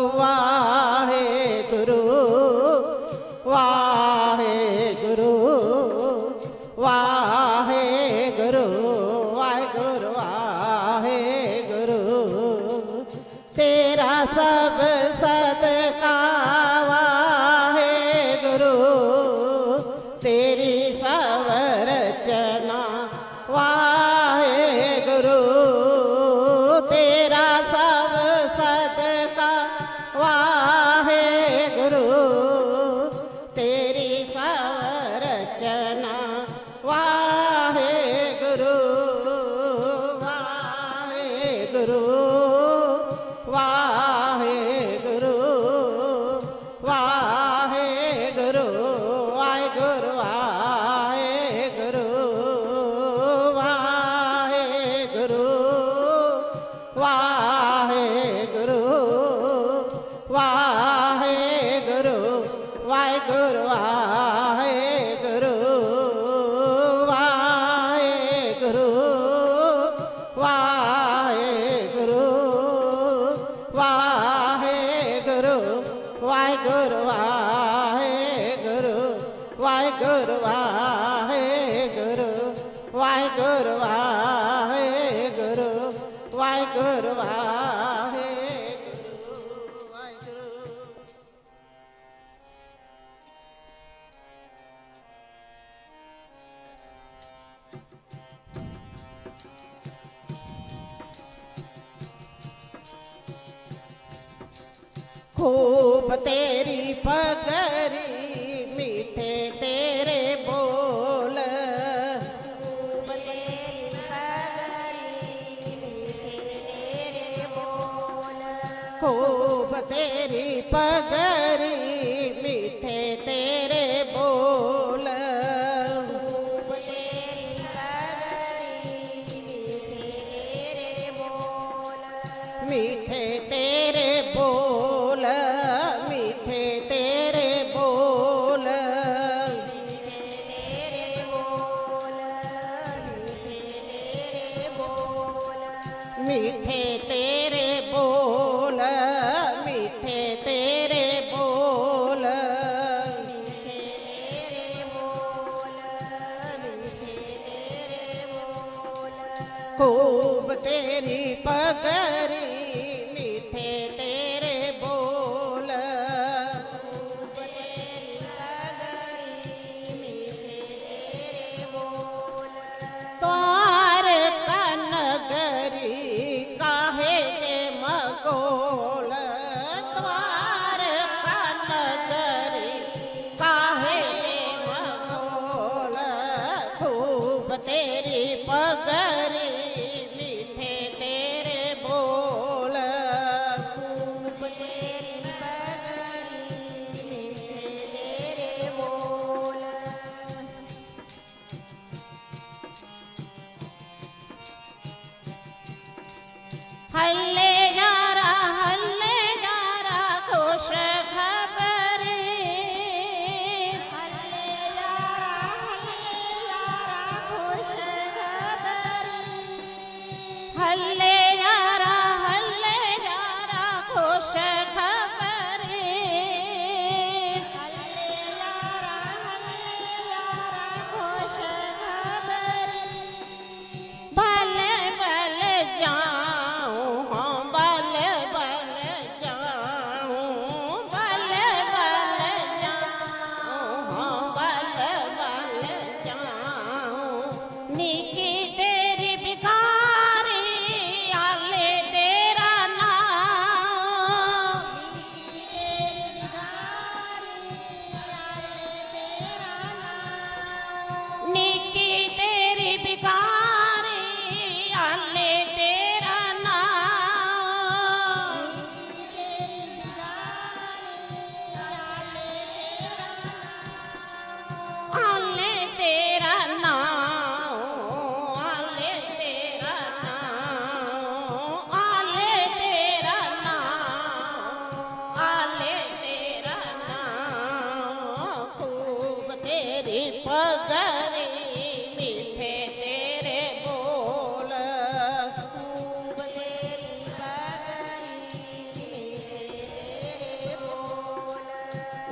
Waheguru Waheguru. Guru, Why Guru, Why ਤੇਰੀ ਫਗਰੀ ਮਿੱਠੇ ਤੇਰੇ ਬੋਲ। ਧੂਪ ਤੇਰੀ ਫਗਰੀ ਮਿੱਠੇ ਤੇਰੇ ਬੋਲ ਖੂਬ ਤੇਰੀ ਫਗਰੀ ಕಟ್ಟೆ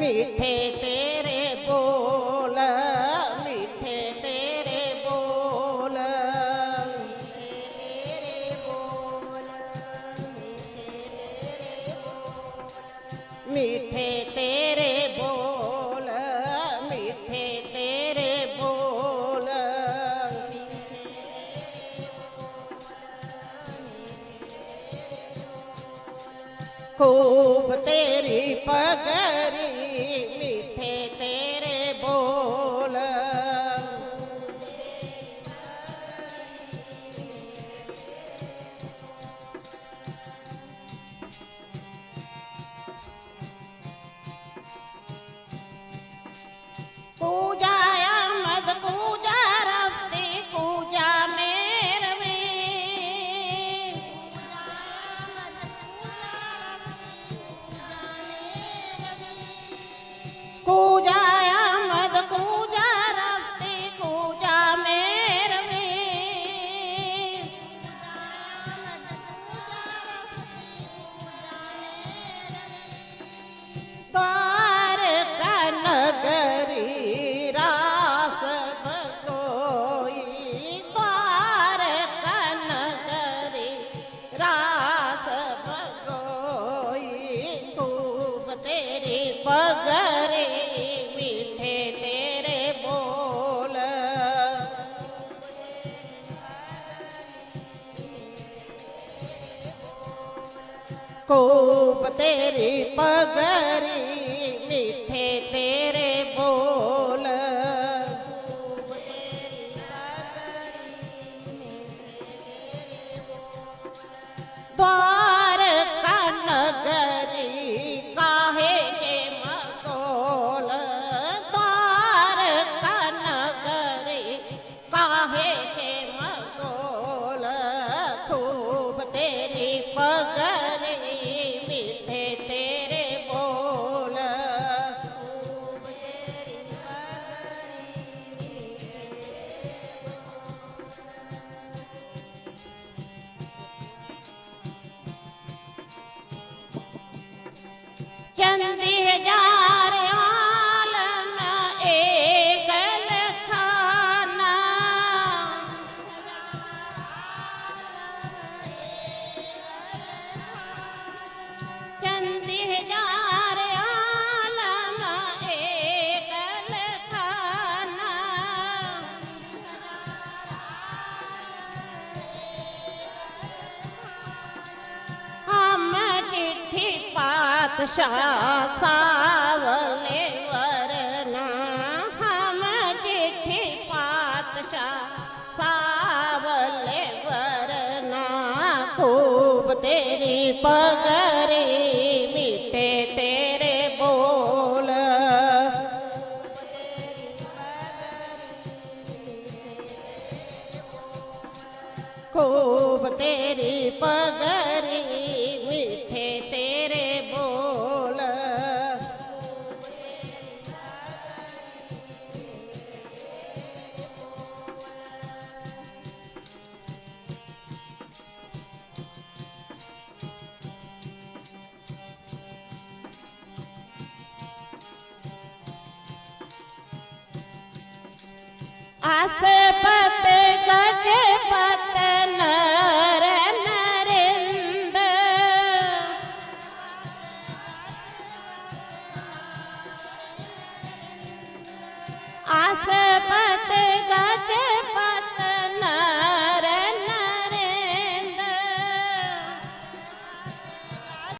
मीठे तेरे बोल मीठे तेरे बोल मीठे तेरे પગરી પગરી. सावले